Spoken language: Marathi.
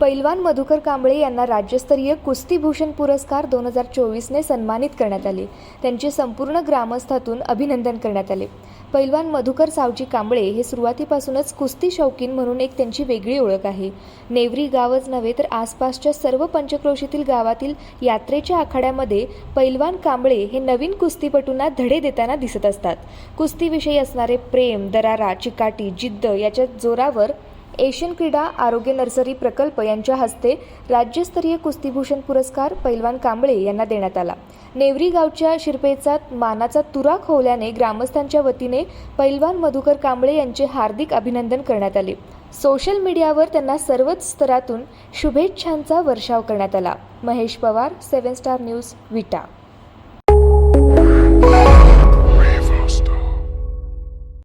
पैलवान मधुकर कांबळे यांना राज्यस्तरीय कुस्तीभूषण पुरस्कार दोन हजार चोवीसने सन्मानित करण्यात आले. त्यांचे संपूर्ण ग्रामस्थातून अभिनंदन करण्यात आले. पैलवान मधुकर सावजी कांबळे हे सुरुवातीपासूनच कुस्ती शौकीन म्हणून एक त्यांची वेगळी ओळख आहे. नेवरी गावच नव्हे तर आसपासच्या सर्व पंचक्रोशीतील गावातील यात्रेच्या आखाड्यामध्ये पैलवान कांबळे हे नवीन कुस्तीपटूंना धडे देताना दिसत असतात. कुस्तीविषयी असणारे प्रेम दरारा चिकाटी जिद्द याच्या जोरावर एशियन क्रीडा आरोग्य नर्सरी प्रकल्प यांच्या हस्ते राज्यस्तरीय कुस्तीभूषण पुरस्कार पैलवान कांबळे यांना देण्यात आला. नेवरी गावच्या शिरपेचा मानाचा तुरा खोवल्याने ग्रामस्थांच्या वतीने पैलवान मधुकर कांबळे यांचे हार्दिक अभिनंदन करण्यात आले. सोशल मीडियावर त्यांना सर्वच स्तरातून शुभेच्छांचा वर्षाव करण्यात आला. Mahesh Pawar seven star news Vita.